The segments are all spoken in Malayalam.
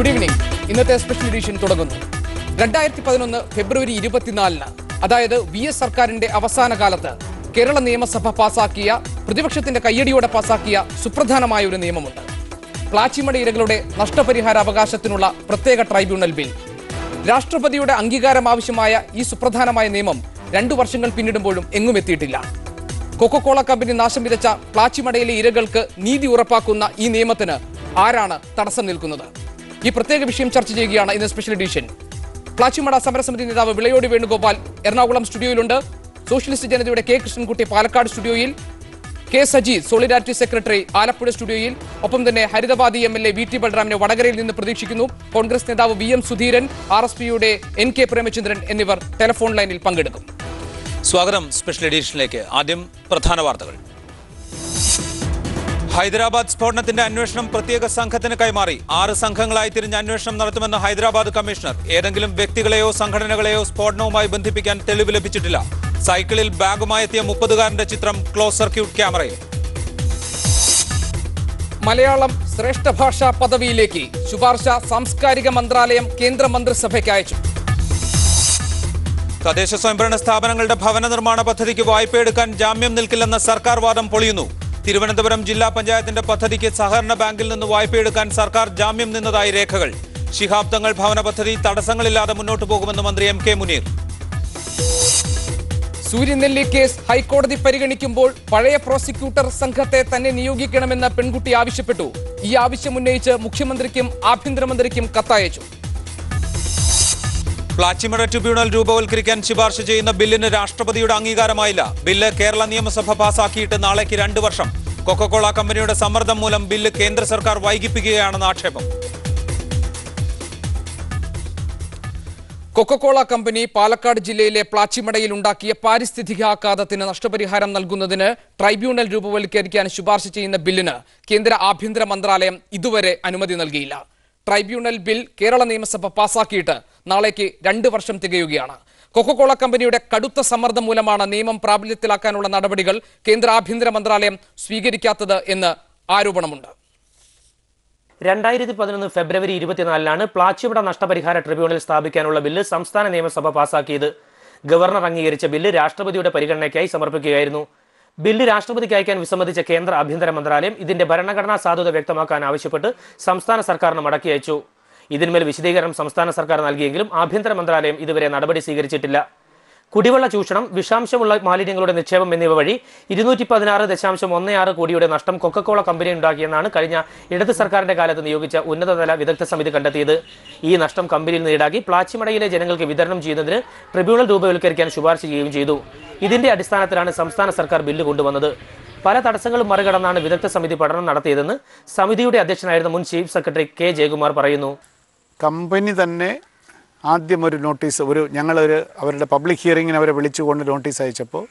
ഗുഡ് ഈവനിങ് ഇന്നത്തെ സ്പെഷ്യൽ എഡിഷൻ തുടങ്ങുന്നു. രണ്ടായിരത്തി പതിനൊന്ന് ഫെബ്രുവരി ഇരുപത്തിനാലിന് അതായത് വി എസ് സർക്കാരിന്റെ അവസാന കാലത്ത് കേരള നിയമസഭ പാസാക്കിയ പ്രതിപക്ഷത്തിന്റെ കയ്യടിയോടെ പാസാക്കിയ സുപ്രധാനമായ ഒരു നിയമമുണ്ട്. പ്ലാച്ചിമട ഇരകളുടെ നഷ്ടപരിഹാര അവകാശത്തിനുള്ള പ്രത്യേക ട്രൈബ്യൂണൽ ബിൽ. രാഷ്ട്രപതിയുടെ അംഗീകാരം ആവശ്യമായ ഈ സുപ്രധാനമായ നിയമം രണ്ടു വർഷങ്ങൾ പിന്നിടുമ്പോഴും എങ്ങും എത്തിയിട്ടില്ല. കൊക്കോകോള കമ്പനി നാശം വിതച്ച പ്ലാച്ചിമടയിലെ ഇരകൾക്ക് നീതി ഉറപ്പാക്കുന്ന ഈ നിയമത്തിന് ആരാണ് തടസ്സം നിൽക്കുന്നത്? ഈ പ്രത്യേക വിഷയം ചർച്ച ചെയ്യുകയാണ് ഇന്ന് സ്പെഷ്യൽ എഡിഷൻ പ്ലാച്ചിമട സമരസമിതി നേതാവ് വിളയോടി വേണുഗോപാൽ എറണാകുളം സ്റ്റുഡിയോയിലുണ്ട്. സോഷ്യലിസ്റ്റ് ജനതയുടെ കെ കൃഷ്ണൻകുട്ടി പാലക്കാട് സ്റ്റുഡിയോയിൽ. K Saji solidarity secretary Alappuzha സ്റ്റുഡിയോയിൽ. ഒപ്പം തന്നെ ഹരിതവാദി M L A V T ബൽറാമിനെ വടകരയിൽ നിന്ന് പ്രതീക്ഷിക്കുന്നു. കോൺഗ്രസ് നേതാവ് V M Sudheeran R S പിയുടെ എൻ കെ പ്രേമചന്ദ്രൻ എന്നിവർ ടെലിഫോൺ ലൈനിൽ പങ്കെടുക്കും. സ്വാഗതം സ്പെഷ്യൽ എഡിഷനിലേക്ക് ആദ്യം പ്രധാന വാർത്തകൾ. ഹൈദരാബാദ് സ്ഫോടനത്തിന്റെ അന്വേഷണം പ്രത്യേക സംഘത്തിന് കൈമാറി. ആറ് സംഘങ്ങളായി തിരിഞ്ഞ് അന്വേഷണം നടത്തുമെന്ന് ഹൈദരാബാദ് കമ്മീഷണർ. ഏതെങ്കിലും വ്യക്തികളെയോ സംഘടനകളെയോ സ്ഫോടനവുമായി ബന്ധിപ്പിക്കാൻ തെളിവ് ലഭിച്ചിട്ടില്ല. സൈക്കിളിൽ ബാഗുമായി എത്തിയ മുപ്പതുകാരന്റെ ചിത്രം ക്ലോസ് സർക്യൂട്ട് ക്യാമറയിൽ. മലയാളം ശ്രേഷ്ഠ ഭാഷാ പദവിയിലേക്ക് ശുപാർശ സാംസ്കാരിക മന്ത്രാലയം കേന്ദ്ര മന്ത്രിസഭയ്ക്ക് അയച്ചു. തദ്ദേശ സ്വയംഭരണ സ്ഥാപനങ്ങളുടെ ഭവന നിർമ്മാണ പദ്ധതിക്ക് വായ്പയെടുക്കാൻ ജാമ്യം നിൽക്കില്ലെന്ന സർക്കാർ വാദം പൊളിയുന്നു. തിരുവനന്തപുരം ജില്ലാ പഞ്ചായത്തിന്റെ പദ്ധതിക്ക് സഹകരണ ബാങ്കിൽ നിന്ന് വായ്പയെടുക്കാൻ സർക്കാർ ജാമ്യം നിന്നതായി രേഖകൾ. ശിഹാബ് തങ്ങൾ ഭവന പദ്ധതി തടസ്സങ്ങളില്ലാതെ മുന്നോട്ട് പോകുമെന്ന് മന്ത്രി M K Muneer. Suryanelli case ഹൈക്കോടതി പരിഗണിക്കുമ്പോൾ പഴയ പ്രോസിക്യൂട്ടർ സംഘത്തെ തന്നെ നിയോഗിക്കണമെന്ന് പെൺകുട്ടി ആവശ്യപ്പെട്ടു. ഈ ആവശ്യം ഉന്നയിച്ച് മുഖ്യമന്ത്രിക്കും ആഭ്യന്തരമന്ത്രിക്കും കത്തയച്ചു. പ്ലാച്ചിമട ട്രിബ്യൂണൽ രൂപവൽക്കരിക്കാൻ ശുപാർശ ചെയ്യുന്ന ബില്ലിന് രാഷ്ട്രപതിയുടെ അംഗീകാരമായില്ല. ബില്ല് കേരള നിയമസഭ പാസാക്കിയിട്ട് നാളേക്ക് രണ്ട് വർഷം. കൊക്കക്കോള കമ്പനിയുടെ സമ്മർദ്ദം മൂലം ബില്ല് കേന്ദ്ര സർക്കാർ വൈകിപ്പിക്കുകയാണെന്ന് ആക്ഷേപം. കൊക്കക്കോള കമ്പനി പാലക്കാട് ജില്ലയിലെ പ്ലാച്ചിമടയിൽ ഉണ്ടാക്കിയ പാരിസ്ഥിതിക ആഘാതത്തിന് നഷ്ടപരിഹാരം നൽകുന്നതിന് ട്രൈബ്യൂണൽ രൂപവൽക്കരിക്കാൻ ശുപാർശ ചെയ്യുന്ന ബില്ലിന് കേന്ദ്ര ആഭ്യന്തര മന്ത്രാലയം ഇതുവരെ അനുമതി നൽകിയില്ല. ട്രൈബ്യൂണൽ ബിൽ കേരള നിയമസഭ പാസാക്കിയിട്ട് നാളേക്ക് രണ്ട് വർഷം തികയുകയാണ്. കൊക്കക്കോള കമ്പനിയുടെ കടുത്ത സമ്മർദ്ദം മൂലമാണ് നിയമം പ്രാബല്യത്തിലാക്കാനുള്ള നടപടികൾ കേന്ദ്ര ആഭ്യന്തര മന്ത്രാലയം സ്വീകരിക്കാത്തത് എന്ന് ആരോപണമുണ്ട്. രണ്ടായിരത്തി പതിനൊന്ന് ഫെബ്രുവരി ഇരുപത്തിനാലിനാണ് പ്ലാച്ചിവിട നഷ്ടപരിഹാര ട്രിബ്യൂണൽ സ്ഥാപിക്കാനുള്ള ബില്ല് സംസ്ഥാന നിയമസഭ പാസാക്കിയത്. ഗവർണർ അംഗീകരിച്ച ബില്ല് രാഷ്ട്രപതിയുടെ പരിഗണനയ്ക്കായി സമർപ്പിക്കുകയായിരുന്നു. ബില്ല് രാഷ്ട്രപതിക്ക് അയക്കാൻ വിസമ്മതിച്ച കേന്ദ്ര ആഭ്യന്തര മന്ത്രാലയം ഇതിന്റെ ഭരണഘടനാ സാധുത വ്യക്തമാക്കാൻ ആവശ്യപ്പെട്ട് സംസ്ഥാന സർക്കാരിന് മടക്കി അയച്ചു. ഇതിന്മേൽ വിശദീകരണം സംസ്ഥാന സർക്കാർ നൽകിയെങ്കിലും ആഭ്യന്തര മന്ത്രാലയം ഇതുവരെ നടപടി സ്വീകരിച്ചിട്ടില്ല. കുടിവെള്ള ചൂഷണം വിഷാംശമുള്ള മാലിന്യങ്ങളുടെ നിക്ഷേപം എന്നിവ വഴി ഇരുന്നൂറ്റി പതിനാറ് ദശാംശം ഒന്ന് ആറ് കോടിയുടെ നഷ്ടം കൊക്കക്കോള കമ്പനി ഉണ്ടാക്കിയെന്നാണ് കഴിഞ്ഞ ഇടത് സർക്കാരിന്റെ കാലത്ത് നിയോഗിച്ച ഉന്നതതല വിദഗ്ധ സമിതി കണ്ടെത്തിയത്. ഈ നഷ്ടം കമ്പനിയിൽ നിന്ന് ഈടാക്കി പ്ലാച്ചിമടയിലെ ജനങ്ങൾക്ക് വിതരണം ചെയ്യുന്നതിന് ട്രിബ്യൂണൽ രൂപവൽക്കരിക്കാൻ ശുപാർശ ചെയ്യുകയും ചെയ്തു. ഇതിന്റെ അടിസ്ഥാനത്തിലാണ് സംസ്ഥാന സർക്കാർ ബില്ല് കൊണ്ടുവന്നത്. പല തടസ്സങ്ങളും മറികടന്നാണ് വിദഗ്ധ സമിതി പഠനം നടത്തിയതെന്ന് സമിതിയുടെ അധ്യക്ഷനായിരുന്ന മുൻ ചീഫ് സെക്രട്ടറി കെ ജയകുമാർ പറയുന്നു. കമ്പനി തന്നെ ആദ്യം ഒരു നോട്ടീസ് ഒരു ഞങ്ങളൊരു അവരുടെ പബ്ലിക് ഹിയറിങ്ങിന് അവരെ വിളിച്ചുകൊണ്ട് നോട്ടീസ് അയച്ചപ്പോൾ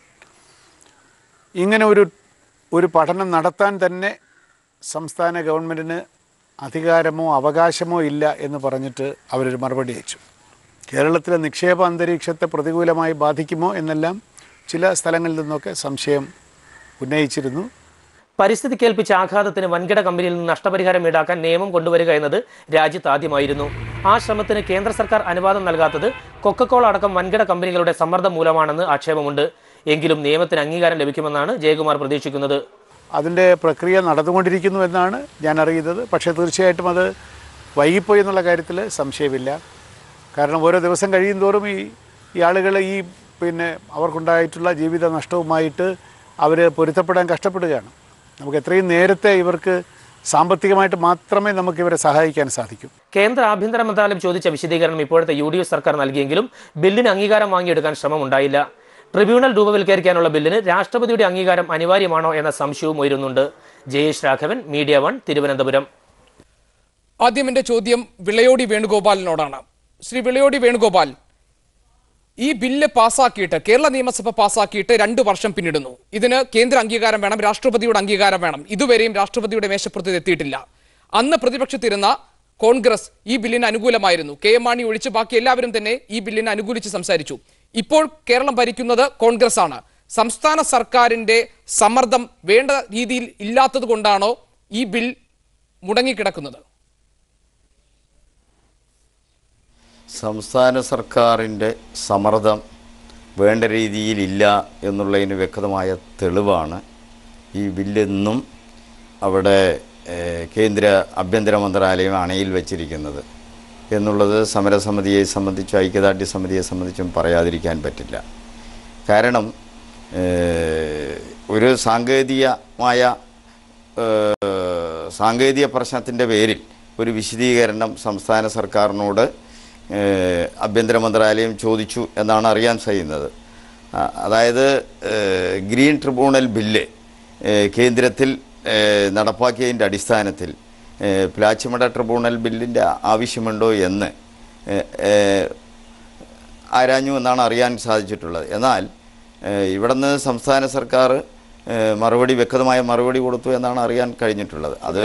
ഇങ്ങനെ ഒരു ഒരു പഠനം നടത്താൻ തന്നെ സംസ്ഥാന ഗവൺമെന്റിന് അധികാരമോ അവകാശമോ ഇല്ല എന്ന് പറഞ്ഞിട്ട് അവരൊരു മറുപടി അയച്ചു. കേരളത്തിലെ നിക്ഷേപ അന്തരീക്ഷത്തെ പ്രതികൂലമായി ബാധിക്കുമോ എന്നെല്ലാം ചില സ്ഥലങ്ങളിൽ നിന്നൊക്കെ സംശയം ഉന്നയിച്ചിരുന്നു. പരിസ്ഥിതിക്കേൽപ്പിച്ച ആഘാതത്തിന് വൻകിട കമ്പനിയിൽ നിന്ന് നഷ്ടപരിഹാരം ഈടാക്കാൻ നിയമം കൊണ്ടുവരിക എന്നത് രാജ്യത്ത് ആദ്യമായിരുന്നു. ആ ശ്രമത്തിന് കേന്ദ്ര സർക്കാർ അനുവാദം നൽകാത്തത് കൊക്കക്കോള അടക്കം വൻകിട കമ്പനികളുടെ സമ്മർദ്ദം മൂലമാണെന്ന് ആക്ഷേപമുണ്ട്. എങ്കിലും നിയമത്തിന് അംഗീകാരം ലഭിക്കുമെന്നാണ് ജയകുമാർ പ്രതീക്ഷിക്കുന്നത്. അതിന്റെ പ്രക്രിയ നടന്നുകൊണ്ടിരിക്കുന്നു എന്നാണ് ഞാൻ അറിയുന്നത്. പക്ഷേ തീർച്ചയായിട്ടും അത് വൈകിപ്പോയി എന്നുള്ള കാര്യത്തിൽ സംശയമില്ല. കാരണം ഓരോ ദിവസം കഴിയും തോറും ഈ ഈ ആളുകൾ ഈ പിന്നെ അവർക്കുണ്ടായിട്ടുള്ള ജീവിത നഷ്ടവുമായിട്ട് അവർ പൊരുത്തപ്പെടാൻ കഷ്ടപ്പെടുകയാണ്. നമുക്ക് എത്രയും നേരത്തെ ഇവർക്ക് സാമ്പത്തികമായിട്ട് മാത്രമേ നമുക്ക് ഇവരെ സഹായിക്കാൻ സാധിക്കൂ. കേന്ദ്ര ആഭ്യന്തര മന്ത്രാലയം ചോദിച്ച വിശദീകരണം ഇപ്പോഴത്തെ യു ഡി എഫ് സർക്കാർ നൽകിയെങ്കിലും ബില്ലിന് അംഗീകാരം വാങ്ങിയെടുക്കാൻ ശ്രമമുണ്ടായില്ല. ട്രിബ്യൂണൽ രൂപവൽക്കരിക്കാനുള്ള ബില്ലിന് രാഷ്ട്രപതിയുടെ അംഗീകാരം അനിവാര്യമാണോ എന്ന സംശയവും ഉയരുന്നുണ്ട്. Jayesh Raghavan media one Thiruvananthapuram. ആദ്യം എന്റെ ചോദ്യം വിളയോടി വേണുഗോപാലിനോടാണ്. ശ്രീ വിളയോടി വേണുഗോപാൽ ഈ ബില്ല് പാസാക്കിയിട്ട് കേരള നിയമസഭ പാസാക്കിയിട്ട് രണ്ടു വർഷം പിന്നിടുന്നു. ഇതിന് കേന്ദ്ര അംഗീകാരം വേണം രാഷ്ട്രപതിയുടെ അംഗീകാരം വേണം. ഇതുവരെയും രാഷ്ട്രപതിയുടെ മേശപ്പുറത്ത് എത്തിയിട്ടില്ല. അന്ന് പ്രതിപക്ഷത്തിരുന്ന കോൺഗ്രസ് ഈ ബില്ലിന് അനുകൂലമായിരുന്നു. കെ എം മാണി ഒഴിച്ച് ബാക്കി എല്ലാവരും തന്നെ ഈ ബില്ലിന് അനുകൂലിച്ച് സംസാരിച്ചു. ഇപ്പോൾ കേരളം ഭരിക്കുന്നത് കോൺഗ്രസ് ആണ് സംസ്ഥാന സർക്കാരിന്റെ സമ്മർദ്ദം വേണ്ട രീതിയിൽ ഇല്ലാത്തത് കൊണ്ടാണോ ഈ ബിൽ മുടങ്ങിക്കിടക്കുന്നത്? സംസ്ഥാന സർക്കാരിന്റെ സമ്മർദ്ദം വേണ്ട രീതിയിലില്ല എന്നുള്ളതിന് വ്യക്തമായ തെളിവാണ്. ഈ ബില്ലെന്നും അവിടെ കേന്ദ്ര ആഭ്യന്തര മന്ത്രാലയം അണയിൽ വച്ചിരിക്കുന്നത്. എന്നുള്ളത് സമരസമിതിയെ സംബന്ധിച്ചും ഐക്യദാർഢ്യ സമിതിയെ സംബന്ധിച്ചും പറയാതിരിക്കാൻ പറ്റില്ല. കാരണം ഒരു സാങ്കേതികമായ സാങ്കേതിക പ്രശ്നത്തിന്റെ പേരിൽ ഒരു വിശദീകരണം സംസ്ഥാന സർക്കാരിനോട് ആഭ്യന്തര മന്ത്രാലയം ചോദിച്ചു എന്നാണ് അറിയാൻ കഴിയുന്നത്. അതായത് ഗ്രീൻ ട്രിബ്യൂണൽ ബില്ല് കേന്ദ്രത്തിൽ നടപ്പാക്കിയതിന്റെ അടിസ്ഥാനത്തിൽ പ്ലാച്ചിമട ട്രിബ്യൂണൽ ബില്ലിന്റെ ആവശ്യമുണ്ടോ എന്ന് ആരാഞ്ഞു എന്നാണ് അറിയാൻ സാധിച്ചിട്ടുള്ളത്. എന്നാൽ ഇവിടുന്ന് സംസ്ഥാന സർക്കാർ മറുപടി വ്യക്തമായ മറുപടി കൊടുത്തു എന്നാണ് അറിയാൻ കഴിഞ്ഞിട്ടുള്ളത്. അത്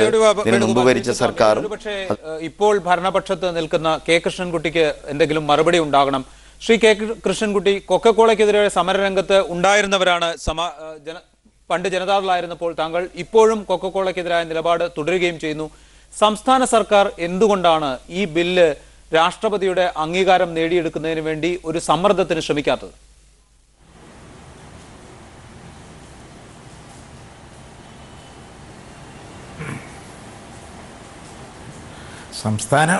ഇതിനു മുമ്പ് ഭരിച്ച സർക്കാരും സർക്കാർ ഇപ്പോൾ ഭരണപക്ഷത്ത് നിൽക്കുന്ന കെ കൃഷ്ണൻകുട്ടിക്ക് എന്തെങ്കിലും മറുപടി ഉണ്ടാകണം. ശ്രീ കെ കൃഷ്ണൻകുട്ടി കൊക്കക്കോളയ്ക്കെതിരെ സമരരംഗത്ത് ഉണ്ടായിരുന്നവരാണ് സമ ജന പണ്ട് ജനതാദളായിരുന്നപ്പോൾ താങ്കൾ ഇപ്പോഴും കൊക്കക്കോളയ്ക്കെതിരായ നിലപാട് തുടരുകയും ചെയ്യുന്നു. സംസ്ഥാന സർക്കാർ എന്തുകൊണ്ടാണ് ഈ ബില്ല് രാഷ്ട്രപതിയുടെ അംഗീകാരം നേടിയെടുക്കുന്നതിന് വേണ്ടി ഒരു സമ്മർദ്ദത്തിന് ശ്രമിക്കാത്തത്? സംസ്ഥാന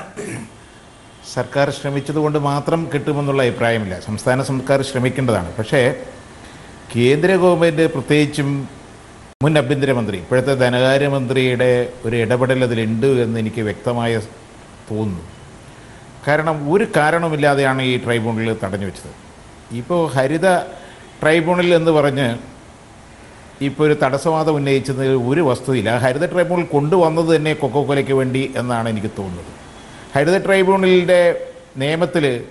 സർക്കാർ ശ്രമിച്ചതുകൊണ്ട് മാത്രം കിട്ടുമെന്നുള്ള അഭിപ്രായമില്ല. സംസ്ഥാന സർക്കാർ ശ്രമിക്കേണ്ടതാണ്. പക്ഷേ കേന്ദ്ര ഗവൺമെന്റ് പ്രത്യേകിച്ചും മുൻ ആഭ്യന്തരമന്ത്രി ഇപ്പോഴത്തെ ധനകാര്യമന്ത്രിയുടെ ഒരു ഇടപെടൽ അതിലുണ്ട് എന്ന് എനിക്ക് വ്യക്തമായ തോന്നുന്നു. കാരണം ഒരു കാരണമില്ലാതെയാണ് ഈ ട്രൈബ്യൂണലിൽ തടഞ്ഞു വെച്ചത്. ഇപ്പോൾ ഹരിത ട്രൈബ്യൂണൽ എന്ന് പറഞ്ഞ് ഇപ്പോൾ ഒരു തടസ്സവാദം ഉന്നയിച്ചതിൽ ഒരു വസ്തുവില്ല. ഹരിത ട്രൈബ്യൂണൽ കൊണ്ടുവന്നത് തന്നെ കൊക്കോക്കോലയ്ക്ക് വേണ്ടി എന്നാണ് എനിക്ക് തോന്നുന്നത്. ഹരിത ട്രൈബ്യൂണലിന്റെ നിയമത്തിൽ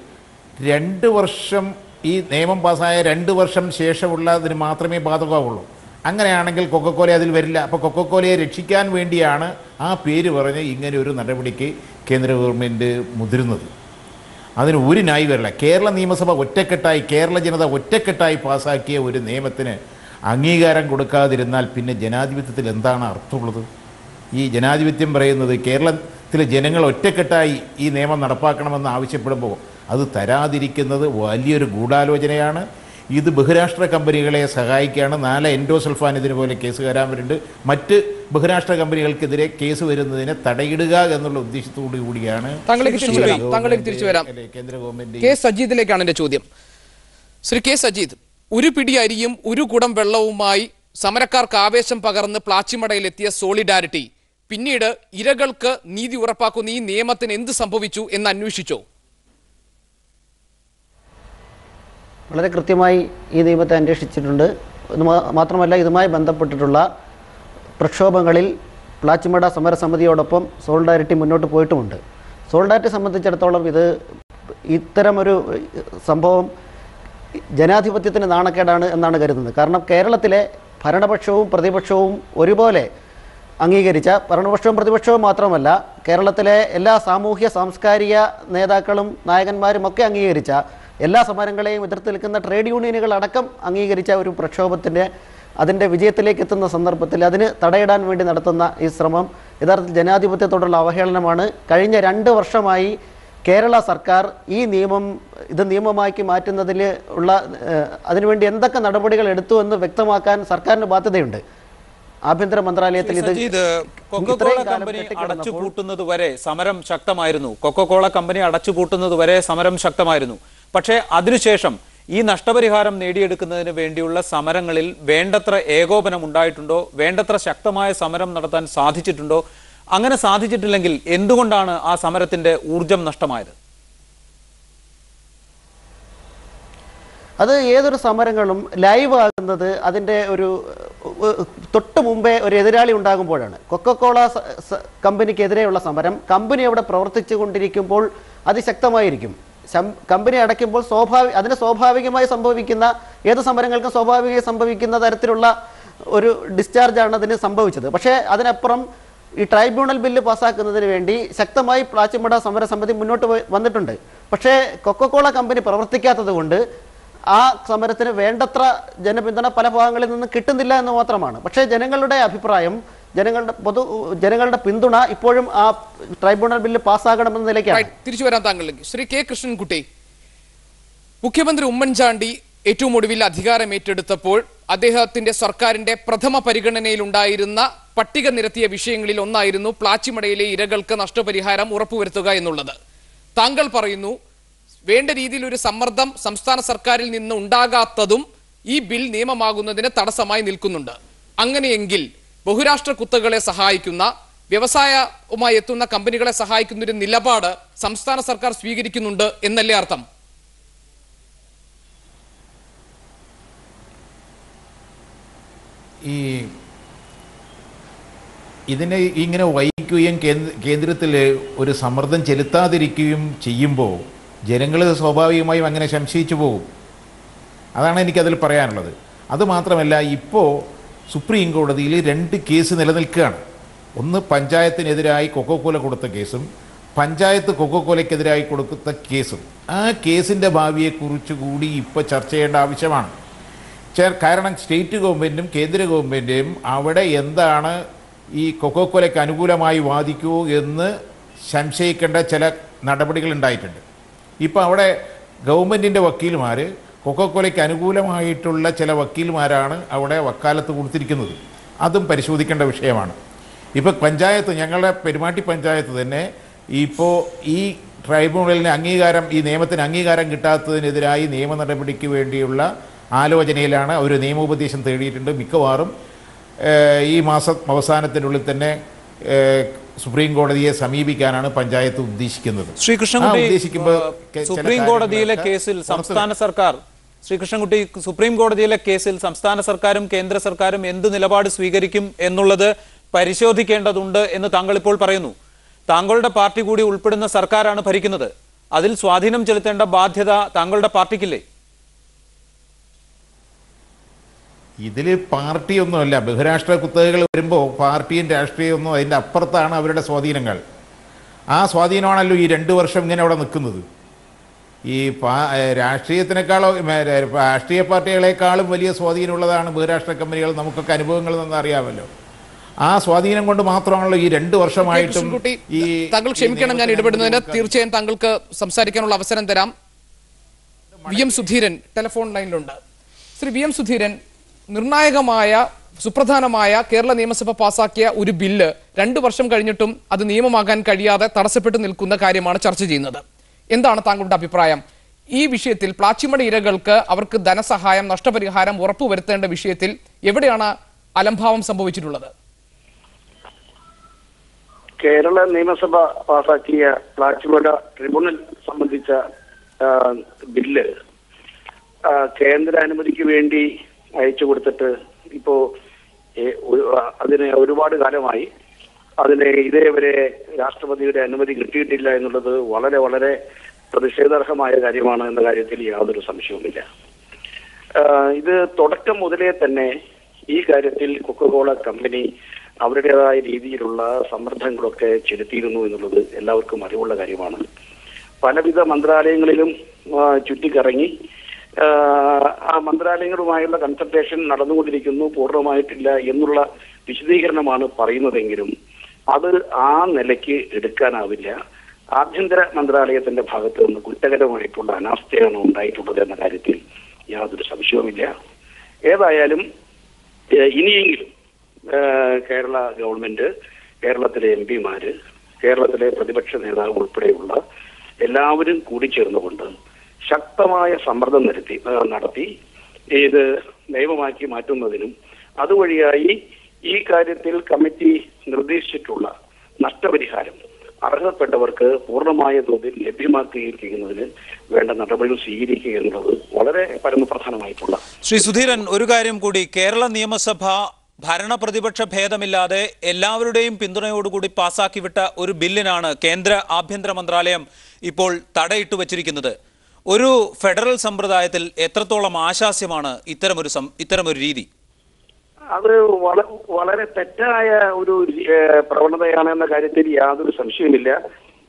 രണ്ട് വർഷം ഈ നിയമം പാസ്സായ രണ്ട് വർഷം ശേഷമുള്ളതിന് മാത്രമേ ബാധകമാവുള്ളൂ. അങ്ങനെയാണെങ്കിൽ കൊക്കക്കോല അതിൽ വരില്ല. അപ്പോൾ കൊക്കക്കോലയെ രക്ഷിക്കാൻ വേണ്ടിയാണ് ആ പേര് പറഞ്ഞ് ഇങ്ങനെ ഒരു നടപടിക്ക് കേന്ദ്ര ഗവൺമെന്റ് മുതിരുന്നത്. അതിന് ഒരു ന്യായീകരണമില്ല കേരള നിയമസഭ ഒറ്റക്കെട്ടായി കേരള ജനത ഒറ്റക്കെട്ടായി പാസ്സാക്കിയ ഒരു നിയമത്തിന് അംഗീകാരം കൊടുക്കാതിരുന്നാൽ പിന്നെ ജനാധിപത്യത്തിൽ എന്താണ് അർത്ഥമുള്ളത്? ഈ ജനാധിപത്യം പറയുന്നത് കേരളത്തിലെ ജനങ്ങൾ ഒറ്റക്കെട്ടായി ഈ നിയമം നടപ്പാക്കണമെന്ന് ആവശ്യപ്പെടുമ്പോൾ അത് തരാതിരിക്കുന്നത് വലിയൊരു ഗൂഢാലോചനയാണ്. ഇത് ബഹുരാഷ്ട്ര കമ്പനികളെ സഹായിക്കുകയാണ്. നാല് എൻഡോസൾഫാൻ ഇതിനുപോലെ കേസ് വരാൻ വരുന്നുണ്ട് മറ്റ് ബഹുരാഷ്ട്ര കമ്പനികൾക്കെതിരെ കേസ് വരുന്നതിനെ തടയിടുക എന്നുള്ള ഉദ്ദേശത്തോടു കൂടിയാണ്. കേന്ദ്ര ഗവൺമെന്റ് കെ സജീദിലേക്കാണ് എന്റെ ചോദ്യം. ശ്രീ കെ സജീദ് ഒരു പിടി അരിയും ഒരു കുടം വെള്ളവുമായി സമരക്കാർക്ക് ആവേശം പകർന്ന് പ്ലാച്ചിമടയിലെത്തിയ സോളിഡാരിറ്റി. പിന്നീട് ഇരകൾക്ക് നീതി ഉറപ്പാക്കുന്ന ഈ നിയമത്തിന് എന്ത് സംഭവിച്ചു എന്ന് അന്വേഷിച്ചോ. വളരെ കൃത്യമായി ഈ നിയമത്തെ അന്വേഷിച്ചിട്ടുണ്ട്. മാത്രമല്ല ഇതുമായി ബന്ധപ്പെട്ടിട്ടുള്ള പ്രക്ഷോഭങ്ങളിൽ പ്ലാച്ചിമട സമരസമിതിയോടൊപ്പം സോളിഡാരിറ്റി മുന്നോട്ട് പോയിട്ടുമുണ്ട്. സോളിഡാരിറ്റി സംബന്ധിച്ചിടത്തോളം ഇത് ഇത്തരമൊരു സംഭവം ജനാധിപത്യത്തിന് നാണക്കേടാണ് എന്നാണ് കരുതുന്നത്. കാരണം കേരളത്തിലെ ഭരണപക്ഷവും പ്രതിപക്ഷവും ഒരുപോലെ അംഗീകരിച്ച ഭരണപക്ഷവും പ്രതിപക്ഷവും മാത്രമല്ല കേരളത്തിലെ എല്ലാ സാമൂഹ്യ സാംസ്കാരിക നേതാക്കളും നായകന്മാരും ഒക്കെ അംഗീകരിച്ച എല്ലാ സമരങ്ങളെയും എതിർത്ത് നിൽക്കുന്ന ട്രേഡ് യൂണിയനുകൾ അടക്കം അംഗീകരിച്ച ഒരു പ്രക്ഷോഭത്തിന്റെ അതിന്റെ വിജയത്തിലേക്ക് എത്തുന്ന സന്ദർഭത്തിൽ അതിന് തടയിടാൻ വേണ്ടി നടത്തുന്ന ഈ ശ്രമം യഥാർത്ഥത്തിൽ ജനാധിപത്യത്തോടുള്ള അവഹേളനമാണ്. കഴിഞ്ഞ രണ്ട് വർഷമായി കേരള സർക്കാർ ഈ നിയമം ഇത് നിയമമാക്കി മാറ്റുന്നതിൽ ഉള്ള അതിനുവേണ്ടി എന്തൊക്കെ നടപടികൾ എടുത്തു എന്ന് വ്യക്തമാക്കാൻ സർക്കാരിന് ബാധ്യതയുണ്ട്. ആഭ്യന്തര മന്ത്രാലയത്തിൽ ഇത് കൊക്കോകോള കമ്പനി അടച്ചുപൂട്ടുന്നത് വരെ സമരം ശക്തമായിരുന്നു. കൊക്കോകോള കമ്പനി അടച്ചുപൂട്ടുന്നത് വരെ സമരം ശക്തമായിരുന്നു. പക്ഷേ അതിനുശേഷം ഈ നഷ്ടപരിഹാരം നേടിയെടുക്കുന്നതിന് വേണ്ടിയുള്ള സമരങ്ങളിൽ വേണ്ടത്ര ഏകോപനം ഉണ്ടായിട്ടുണ്ടോ? വേണ്ടത്ര ശക്തമായ സമരം നടത്താൻ സാധിച്ചിട്ടുണ്ടോ? അങ്ങനെ സാധിച്ചിട്ടില്ലെങ്കിൽ എന്തുകൊണ്ടാണ് ആ സമരത്തിന്റെ ഊർജം നഷ്ടമായത്? അത് ഏതൊരു സമരങ്ങളും ലൈവ് ആകുന്നത് അതിന്റെ ഒരു തൊട്ട് മുമ്പേ ഒരു എതിരാളി ഉണ്ടാകുമ്പോഴാണ്. കൊക്കക്കോള കമ്പനിക്കെതിരെയുള്ള സമരം കമ്പനി അവിടെ പ്രവർത്തിച്ചു കൊണ്ടിരിക്കുമ്പോൾ അതിശക്തമായിരിക്കും. കമ്പനി അടയ്ക്കുമ്പോൾ സ്വാഭാവിക അതിന് സ്വാഭാവികമായി സംഭവിക്കുന്ന ഏത് സമരങ്ങൾക്കും സ്വാഭാവികമായി സംഭവിക്കുന്ന തരത്തിലുള്ള ഒരു ഡിസ്ചാർജാണ് അതിന് സംഭവിച്ചത്. പക്ഷേ അതിനപ്പുറം ഈ ട്രൈബ്യൂണൽ ബില്ല് പാസ്സാക്കുന്നതിന് വേണ്ടി ശക്തമായി പ്ലാച്ചിമട സമരസമിതി മുന്നോട്ട് വന്നിട്ടുണ്ട്. പക്ഷേ കൊക്കക്കോള കമ്പനി പ്രവർത്തിക്കാത്തത് കൊണ്ട് ആ സമരത്തിന് വേണ്ടത്ര ജനപിന്തുണ പല ഭാഗങ്ങളിൽ നിന്നും കിട്ടുന്നില്ല എന്ന് മാത്രമാണ്. പക്ഷേ ജനങ്ങളുടെ അഭിപ്രായം ജനങ്ങളുടെ പൊതു ജനങ്ങളുടെ പിന്തുണ ഇപ്പോഴും ആ ട്രൈബ്യൂണൽ ബില്ല് പാസ്സാകണമെന്ന നിലയ്ക്കാണ്. തിരിച്ചു വരാൻ താങ്കളിലേക്ക്. ശ്രീ കെ കൃഷ്ണൻകുട്ടി മുഖ്യമന്ത്രി ഉമ്മൻചാണ്ടി ഏറ്റവും ഒടുവിൽ അധികാരം ഏറ്റെടുത്തപ്പോൾ അദ്ദേഹത്തിന്റെ സർക്കാരിന്റെ പ്രഥമ പരിഗണനയിലുണ്ടായിരുന്ന പട്ടിക നിരത്തിയ വിഷയങ്ങളിൽ ഒന്നായിരുന്നു പ്ലാച്ചിമടയിലെ ഇരകൾക്ക് നഷ്ടപരിഹാരം ഉറപ്പുവരുത്തുക എന്നുള്ളത്. താങ്കൾ പറയുന്നു വേണ്ട രീതിയിൽ ഒരു സമ്മർദ്ദം സംസ്ഥാന സർക്കാരിൽ നിന്ന് ഉണ്ടാകാത്തതും ഈ ബിൽ നിയമമാകുന്നതിന് തടസ്സമായി നിൽക്കുന്നുണ്ട്. അങ്ങനെയെങ്കിൽ ബഹുരാഷ്ട്ര കുത്തകളെ സഹായിക്കുന്ന വ്യവസായവുമായി എത്തുന്ന കമ്പനികളെ സഹായിക്കുന്ന ഒരു നിലപാട് സംസ്ഥാന സർക്കാർ സ്വീകരിക്കുന്നുണ്ട് എന്നല്ലേ അർത്ഥം? ഈ ഇതിനെ ഇങ്ങനെ വഹിക്കുകയും കേന്ദ്രത്തിൽ ഒരു സമ്മർദ്ദം ചെലുത്താതിരിക്കുകയും ചെയ്യുമ്പോൾ ജനങ്ങൾ സ്വാഭാവികമായും അങ്ങനെ സംശയിച്ചു പോകും. അതാണ് എനിക്കതിൽ പറയാനുള്ളത്. അതുമാത്രമല്ല ഇപ്പോൾ സുപ്രീം കോടതിയിൽ രണ്ട് കേസ് നിലനിൽക്കുകയാണ്. ഒന്ന് പഞ്ചായത്തിനെതിരായി കൊക്കോക്കോല കൊടുത്ത കേസും പഞ്ചായത്ത് കൊക്കോക്കോലയ്ക്കെതിരായി കൊടുത്ത കേസും. ആ കേസിന്റെ ഭാവിയെക്കുറിച്ച് കൂടി ഇപ്പോൾ ചർച്ച ചെയ്യേണ്ട ആവശ്യമാണ്. ചെ- കാരണം സ്റ്റേറ്റ് ഗവൺമെന്റും കേന്ദ്ര ഗവൺമെന്റും അവിടെ എന്താണ് ഈ കൊക്കോക്കോലയ്ക്ക് അനുകൂലമായി വാദിക്കൂ എന്ന് സംശയിക്കേണ്ട ചില നടപടികൾ ഉണ്ടായിട്ടുണ്ട്. ഇപ്പോൾ അവിടെ ഗവൺമെന്റിന്റെ വക്കീൽമാർ കൊക്കോക്കോലയ്ക്ക് അനുകൂലമായിട്ടുള്ള ചില വക്കീൽമാരാണ് അവിടെ വക്കാലത്ത് കൊടുത്തിരിക്കുന്നത്. അതും പരിശോധിക്കേണ്ട വിഷയമാണ്. ഇപ്പോൾ പഞ്ചായത്ത് ഞങ്ങളുടെ പെരുമാട്ടി പഞ്ചായത്ത് തന്നെ ഇപ്പോൾ ഈ ട്രൈബ്യൂണലിന് അംഗീകാരം ഈ നിയമത്തിന് അംഗീകാരം കിട്ടാത്തതിനെതിരായി നിയമ നടപടിക്ക് വേണ്ടിയുള്ള ആലോചനയിലാണ് ഒരു നിയമോപദേശം തേടിയിട്ടുണ്ട്. മിക്കവാറും ഈ മാസം അവസാനത്തിനുള്ളിൽ തന്നെ സുപ്രീം കോടതിയെ സമീപിക്കാനാണ് പഞ്ചായത്ത് ഉദ്ദേശിക്കുന്നത്. ശ്രീകൃഷ്ണൻകുട്ടി ഉദ്ദേശിക്കുമ്പോൾ സുപ്രീം കോടതിയിലെ കേസിൽ സംസ്ഥാന സർക്കാർ ശ്രീകൃഷ്ണൻകുട്ടി സുപ്രീം കോടതിയിലെ കേസിൽ സംസ്ഥാന സർക്കാരും കേന്ദ്ര സർക്കാരും എന്ത് നിലപാട് സ്വീകരിക്കും എന്നുള്ളത് പരിശോധിക്കേണ്ടതുണ്ട് എന്ന് താങ്കൾ ഇപ്പോൾ പറയുന്നു. താങ്കളുടെ പാർട്ടി കൂടി ഉൾപ്പെടുന്ന സർക്കാരാണ് ഭരിക്കുന്നത്. അതിൽ സ്വാധീനം ചെലുത്തേണ്ട ബാധ്യത താങ്കളുടെ പാർട്ടിക്കില്ലേ? ഇതിൽ പാർട്ടിയൊന്നുമല്ല. ബഹുരാഷ്ട്ര കുത്തകകൾ വരുമ്പോൾ പാർട്ടിയും രാഷ്ട്രീയമൊന്നും അതിന്റെ അപ്പുറത്താണ് അവരുടെ സ്വാധീനങ്ങൾ. ആ സ്വാധീനമാണല്ലോ ഈ രണ്ട് വർഷം ഇങ്ങനെ അവിടെ നിൽക്കുന്നത്. ഈ പാ രാഷ്ട്രീയത്തിനേക്കാളും രാഷ്ട്രീയ പാർട്ടികളെക്കാളും വലിയ സ്വാധീനമുള്ളതാണ് ബഹുരാഷ്ട്ര കമ്പനികൾ. നമുക്കൊക്കെ അനുഭവങ്ങൾ നിന്ന് അറിയാമല്ലോ. ആ സ്വാധീനം കൊണ്ട് മാത്രമാണല്ലോ ഈ രണ്ട് വർഷമായിട്ടും ഈ താങ്കൾ ക്ഷമിക്കണം. ഞാൻ ഇടപെടുന്നതിന് തീർച്ചയായും താങ്കൾക്ക് സംസാരിക്കാനുള്ള അവസരം തരാം. വി എം സുധീരൻ ടെലിഫോൺ ലൈനിലുണ്ട്. ശ്രീ വി എം സുധീരൻ നിർണായകമായ സുപ്രധാനമായ കേരള നിയമസഭ പാസാക്കിയ ഒരു ബില്ല് രണ്ടു വർഷം കഴിഞ്ഞിട്ടും അത് നിയമമാകാൻ കഴിയാതെ തടസ്സപ്പെട്ട് നിൽക്കുന്ന കാര്യമാണ് ചർച്ച ചെയ്യുന്നത്. എന്താണ് താങ്കളുടെ അഭിപ്രായം? ഈ വിഷയത്തിൽ പ്ലാച്ചിമട ഇരകൾക്ക് അവർക്ക് ധനസഹായം നഷ്ടപരിഹാരം ഉറപ്പുവരുത്തേണ്ട വിഷയത്തിൽ എവിടെയാണ് അലംഭാവം സംഭവിച്ചിട്ടുള്ളത്? കേരള നിയമസഭ പാസാക്കിയ പ്ലാച്ചിമട ട്രിബ്യൂണൽ സംബന്ധിച്ച ബില്ല് കേന്ദ്ര അനുമതിക്ക് വേണ്ടി അയച്ചു കൊടുത്തിട്ട് ഇപ്പോ അതിന് ഒരുപാട് കാലമായി. അതിന് ഇതേവരെ രാഷ്ട്രപതിയുടെ അനുമതി കിട്ടിയിട്ടില്ല എന്നുള്ളത് വളരെ വളരെ പ്രതിഷേധാർഹമായ കാര്യമാണ് എന്ന കാര്യത്തിൽ യാതൊരു സംശയവുമില്ല. ഇത് തുടക്കം മുതലേ തന്നെ ഈ കാര്യത്തിൽ കൊക്കകോള കമ്പനി അവരുടേതായ രീതിയിലുള്ള സമ്മർദ്ദങ്ങളൊക്കെ ചെലുത്തിയിരുന്നു എന്നുള്ളത് എല്ലാവർക്കും അറിവുള്ള കാര്യമാണ്. പലവിധ മന്ത്രാലയങ്ങളിലും ചുറ്റിക്കറങ്ങി ആ മന്ത്രാലയങ്ങളുമായുള്ള കൺസൾട്ടേഷൻ നടന്നുകൊണ്ടിരിക്കുന്നു പൂർണമായിട്ടില്ല എന്നുള്ള വിശദീകരണമാണ് പറയുന്നതെങ്കിലും അത് ആ നിലയ്ക്ക് എടുക്കാനാവില്ല. ആഭ്യന്തര മന്ത്രാലയത്തിന്റെ ഭാഗത്ത് നിന്ന് കുറ്റകരമായിട്ടുള്ള അനാസ്ഥയാണ് ഉണ്ടായിട്ടുള്ളത് എന്ന കാര്യത്തിൽ യാതൊരു സംശയവുമില്ല. ഏതായാലും ഇനിയെങ്കിലും കേരള ഗവൺമെന്റ് കേരളത്തിലെ എം പിമാര് കേരളത്തിലെ പ്രതിപക്ഷ നേതാവ് ഉൾപ്പെടെയുള്ള എല്ലാവരും കൂടിച്ചേർന്നുകൊണ്ട് ശക്തമായ സമ്മർദ്ദം നടത്തി നടത്തി ഇത് നിയമമാക്കി മാറ്റുന്നതിനും അതുവഴിയായി ഈ കാര്യത്തിൽ കമ്മിറ്റി നിർദ്ദേശിച്ചിട്ടുള്ള നഷ്ടപരിഹാരം അർഹതപ്പെട്ടവർക്ക് പൂർണമായ തോതിൽ ലഭ്യമാക്കുകയും ചെയ്യുന്നതിന് വേണ്ട നടപടികൾ സ്വീകരിക്കുക എന്നുള്ളത് വളരെ പരമപ്രധാനമായിട്ടുള്ള ശ്രീ സുധീരൻ ഒരു കാര്യം കൂടി. കേരള നിയമസഭ ഭരണ പ്രതിപക്ഷ ഭേദമില്ലാതെ എല്ലാവരുടെയും പിന്തുണയോടുകൂടി പാസാക്കി വിട്ട ഒരു ബില്ലിനാണ് കേന്ദ്ര ആഭ്യന്തര മന്ത്രാലയം ഇപ്പോൾ തടയിട്ട് വച്ചിരിക്കുന്നത്. ഒരു ഫെഡറൽ സമ്പ്രദായത്തിൽ എത്രത്തോളം ആശാസ്യമാണ് ഇത്തരമൊരു ഇത്തരം ഇത്തരമൊരു രീതി? അത് വളരെ തെറ്റായ ഒരു പ്രവണതയാണ് എന്ന കാര്യത്തിൽ യാതൊരു സംശയമില്ല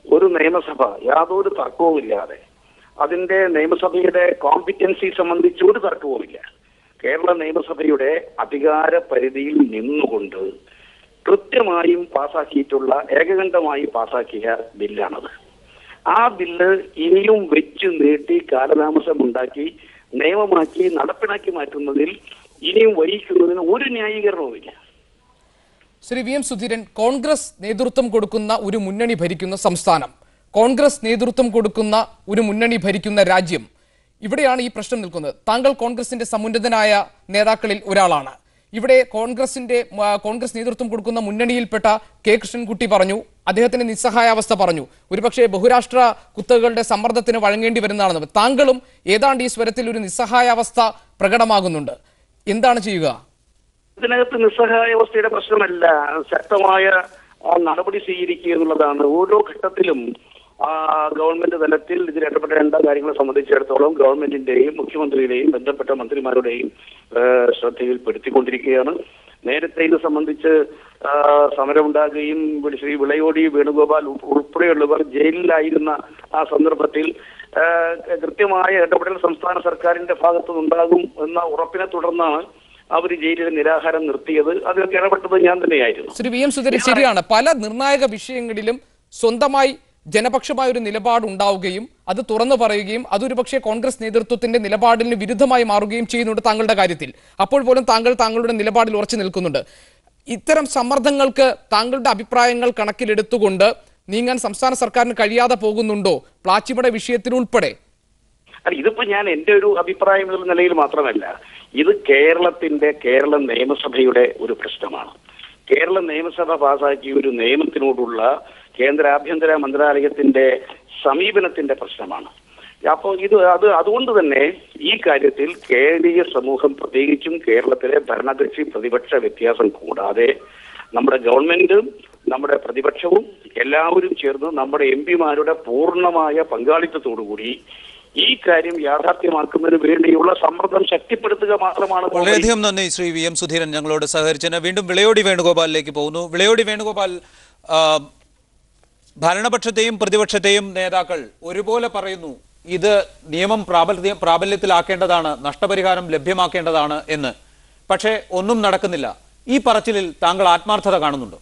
ഒരു നിയമസഭ യാതൊരു തർക്കവുമില്ലാതെ അതിന്റെ നിയമസഭയുടെ കോമ്പിറ്റൻസി സംബന്ധിച്ച് ഒരു തർക്കവുമില്ല കേരള നിയമസഭയുടെ അധികാര പരിധിയിൽ നിന്നുകൊണ്ട് കൃത്യമായും പാസാക്കിയിട്ടുള്ള ഏകകണ്ഠമായി പാസാക്കിയ ബില്ലാണത്. ആ ബില്ല് ഇനിയും വെച്ച് നീട്ടി കാലതാമസം ഉണ്ടാക്കി നിയമമാക്കി നടപ്പിലാക്കി മാറ്റുന്നതിൽ ഇനിയും വഹിക്കുന്നതിന് ഒരു ന്യായീകരണവുമില്ല. Shri V M Sudheeran Congress നേതൃത്വം കൊടുക്കുന്ന ഒരു മുന്നണി ഭരിക്കുന്ന സംസ്ഥാനം. കോൺഗ്രസ് നേതൃത്വം കൊടുക്കുന്ന ഒരു മുന്നണി ഭരിക്കുന്ന രാജ്യം. ഇവിടെയാണ് ഈ പ്രശ്നം നിൽക്കുന്നത്. താങ്കൾ കോൺഗ്രസിന്റെ സമുന്നതനായ നേതാക്കളിൽ ഒരാളാണ്. ഇവിടെ കോൺഗ്രസിന്റെ കോൺഗ്രസ് നേതൃത്വം കൊടുക്കുന്ന മുന്നണിയിൽപ്പെട്ട കെ. കൃഷ്ണൻകുട്ടി പറഞ്ഞു അദ്ദേഹത്തിന്റെ നിസ്സഹായാവസ്ഥ പറഞ്ഞു. ഒരുപക്ഷെ ബഹുരാഷ്ട്ര കുത്തകളുടെ സമ്മർദ്ദത്തിന് വഴങ്ങേണ്ടി വരുന്നതാണെന്ന് താങ്കളും ഏതാണ്ട് ഈ സ്വരത്തിൽ ഒരു നിസ്സഹായാവസ്ഥ പ്രകടമാകുന്നുണ്ട് എന്താണ് ചെയ്യുക? ഇതിനകത്ത് നിസ്സഹായാവസ്ഥയുടെ പ്രശ്നമല്ല. ശക്തമായ നടപടി സ്വീകരിക്കുക എന്നുള്ളതാണ്. ഓരോ ഘട്ടത്തിലും ഗവൺമെന്റ് തലത്തിൽ ഇതിൽ ഇടപെടേണ്ട കാര്യങ്ങളെ സംബന്ധിച്ചിടത്തോളം ഗവൺമെന്റിന്റെയും മുഖ്യമന്ത്രിയുടെയും ബന്ധപ്പെട്ട മന്ത്രിമാരുടെയും ശ്രദ്ധയിൽപ്പെടുത്തിക്കൊണ്ടിരിക്കുകയാണ്. നേരത്തെ ഇത് സംബന്ധിച്ച് സമരമുണ്ടാകുകയും ശ്രീ വിളയോടി വേണുഗോപാൽ ഉൾ- ഉൾപ്പെടെയുള്ളവർ ജയിലിലായിരുന്ന ആ സന്ദർഭത്തിൽ കൃത്യമായ ഇടപെടൽ സംസ്ഥാന സർക്കാരിന്റെ ഭാഗത്തു നിന്നുണ്ടാകും എന്ന ഉറപ്പിനെ തുടർന്നാണ് അവർ ജയിലിൽ നിരാഹാരം നിർത്തിയത്. അതിലൊക്കെ ഇടപെട്ടത് ഞാൻ തന്നെയായിരുന്നു. ശ്രീ വി എം ശരിയാണ്. പല നിർണായക വിഷയങ്ങളിലും സ്വന്തമായി ജനപക്ഷമായ ഒരു നിലപാടുണ്ടാവുകയും അത് തുറന്നു പറയുകയും അതൊരു പക്ഷേ കോൺഗ്രസ് നേതൃത്വത്തിന്റെ നിലപാടിന് വിരുദ്ധമായി മാറുകയും ചെയ്യുന്നുണ്ട് താങ്കളുടെ കാര്യത്തിൽ. അപ്പോൾ പോലും താങ്കൾ താങ്കളുടെ നിലപാടിൽ ഉറച്ചു നിൽക്കുന്നുണ്ട്. ഇത്തരം സമ്മർദ്ദങ്ങൾക്ക് താങ്കളുടെ അഭിപ്രായങ്ങൾ കണക്കിലെടുത്തുകൊണ്ട് നീങ്ങാൻ സംസ്ഥാന സർക്കാരിന് കഴിയാതെ പോകുന്നുണ്ടോ? പ്ലാച്ചിമട വിഷയത്തിൽ ഉൾപ്പെടെ. അല്ല ഇതിപ്പോ ഞാൻ എന്റെ ഒരു അഭിപ്രായം എന്നുള്ള നിലയിൽ മാത്രമല്ല ഇത് കേരളത്തിന്റെ കേരള നിയമസഭയുടെ ഒരു പ്രശ്നമാണ്. കേരള നിയമസഭ പാസാക്കിയ ഒരു നിയമത്തിനോടുള്ള കേന്ദ്ര ആഭ്യന്തര മന്ത്രാലയത്തിന്റെ സമീപനത്തിന്റെ പ്രശ്നമാണ്. അപ്പോൾ ഇത് അത് അതുകൊണ്ട് തന്നെ ഈ കാര്യത്തിൽ കേരളീയ സമൂഹം പ്രത്യേകിച്ചും കേരളത്തിലെ ഭരണകക്ഷി പ്രതിപക്ഷ വ്യത്യാസം കൂടാതെ നമ്മുടെ ഗവൺമെന്റും നമ്മുടെ പ്രതിപക്ഷവും എല്ലാവരും ചേർന്ന് നമ്മുടെ എം പിമാരുടെ പൂർണമായ പങ്കാളിത്തത്തോടുകൂടി ഈ കാര്യം യാഥാർത്ഥ്യമാക്കുന്നതിന് വേണ്ടിയുള്ള സമ്മർദ്ദം ശക്തിപ്പെടുത്തുക മാത്രമാണ് വളരെയധികം നന്ദി ശ്രീ വി എം സുധീരൻ ഞങ്ങളോട് സഹകരിച്ചതിന്. വീണ്ടും വിളയോടി വേണുഗോപാലിലേക്ക് പോകുന്നു. വിളയോടി വേണുഗോപാൽ ഭരണപക്ഷത്തെയും പ്രതിപക്ഷത്തെയും നേതാക്കൾ ഒരുപോലെ പറയുന്നു ഇത് നിയമം പ്രാബല്യ പ്രാബല്യത്തിലാക്കേണ്ടതാണ് നഷ്ടപരിഹാരം ലഭ്യമാക്കേണ്ടതാണ് എന്ന്. പക്ഷേ ഒന്നും നടക്കുന്നില്ല. ഈ പറച്ചിലിൽ താങ്കൾ ആത്മാർത്ഥത കാണുന്നുണ്ടോ?